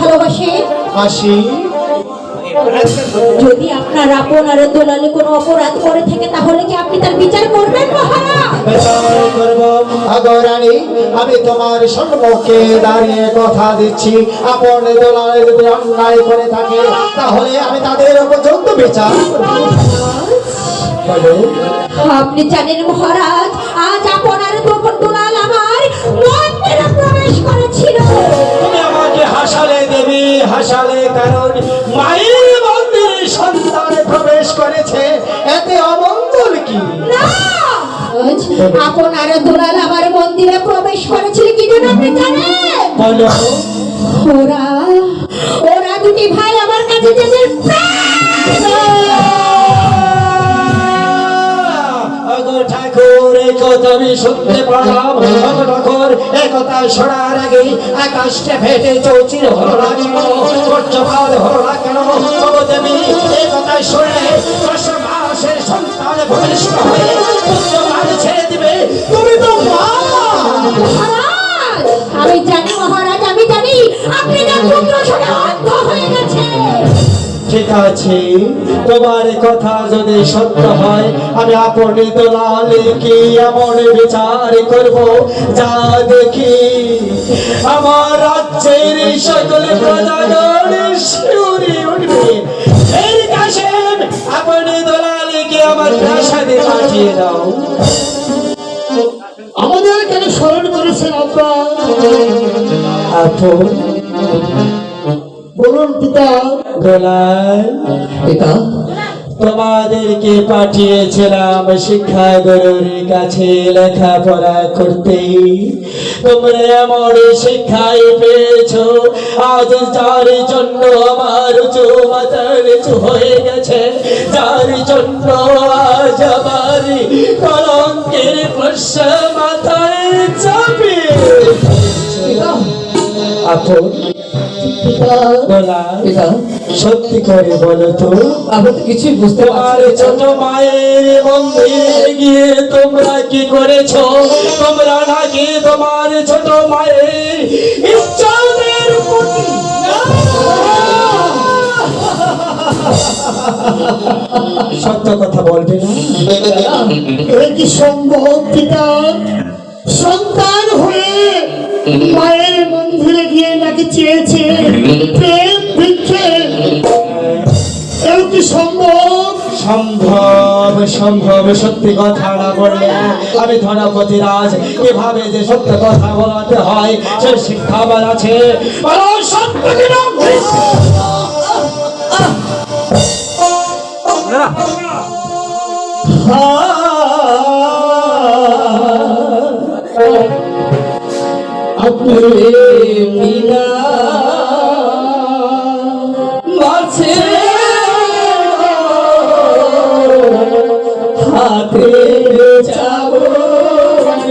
ভালোবাসে? আসি যদি আপনার আপন আর দোলালে কোনো অপরাধ করে থাকে তাহলে কি আপনি তার বিচার করবেন আমি তোমার সম্মুখে দাঁড়িয়ে কথা দিচ্ছি। আপন দোলালে যদি অন্যায় করে থাকে তাহলে আমি তাদের উপযুক্ত বিচার আপনি জানেন মহারাজ আজ আপনার কারণ মায়ের মন্দিরে সন্তান প্রবেশ করেছে। এতে অমঙ্গল কি? আপনার দুলাল আমার মন্দিরে প্রবেশ করেছিল কি জন্য আপনি জানেন? বলো। ওরা কথা আমি শুনতে পেলাম আগো ঠাকুর শোনার আগে আকাশটা ফেটে চৌচির হলো না কেন বজ্রপাত হলো না কেন আগো দেবী এই শুনে দশ মাসের সন্তান ভূমিষ্ঠ হয়ে ঠিক আছে। তোমার কথা যদি সত্য হয় আমি আপনি দোলালে কি এমন বিচার করব? যা দেখি আমার রাজ্যের সকল প্রজাগণ শিউরি উঠবে। এর কাছে আপনি দোলালে কি আমার প্রাসাদে পাঠিয়ে দাও। আমাদের কেন স্মরণ করেছেন আব্বা। আপন বলুন পিতা দোলাল পিতা তোমাদেরকে পাঠিয়েছিলাম শিক্ষা গুরুর কাছে লেখাপড়া করতে তোমরা এমন শিক্ষাই পেয়েছ আজ যার জন্য আমার মাথা হয়ে গেছে যার জন্য আজ আমার কলঙ্কের প্রশ্ন মাথায় চাপে। আপন পিতা সত্যি করে বলো তো। আমরা তো কিছুই বুঝতে না। ছোট মায়ের মন্দিরে গিয়ে তোমরা কি করেছ? তোমরা নাকি তোমার ছোট মায়ের ইচ্ছাদের সত্য কথা বলবে না? কি সম্ভব পিতা সন্তান হয়ে মায়ের মন্দিরে গিয়ে নাকি চেয়েছে প্রেম ভিক্ষে। এও কি সম্ভব? সম্ভব সম্ভব সত্যি কথা না বললে আমি ধনপতি রাজ এভাবে যে সত্য কথা বলাতে হয় সে শিক্ষা আমার আছে। বলো সত্য আপনি বিনা মাছে হাতে যাব high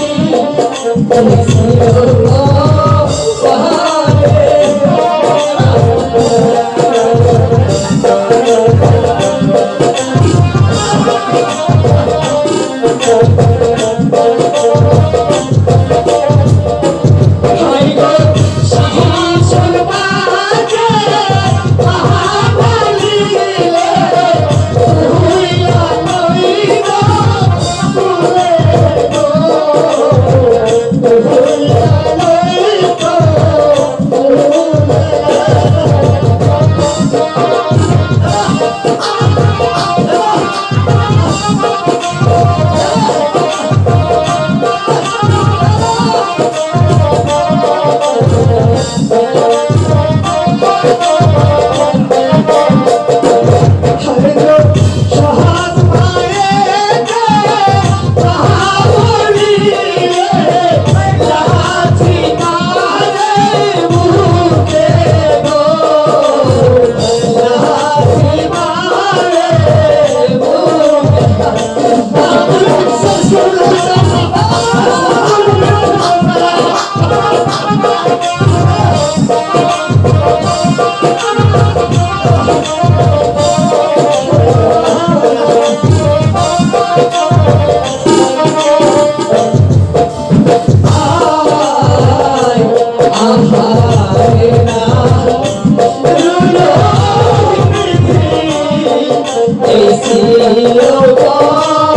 tình lâu quá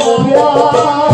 Oh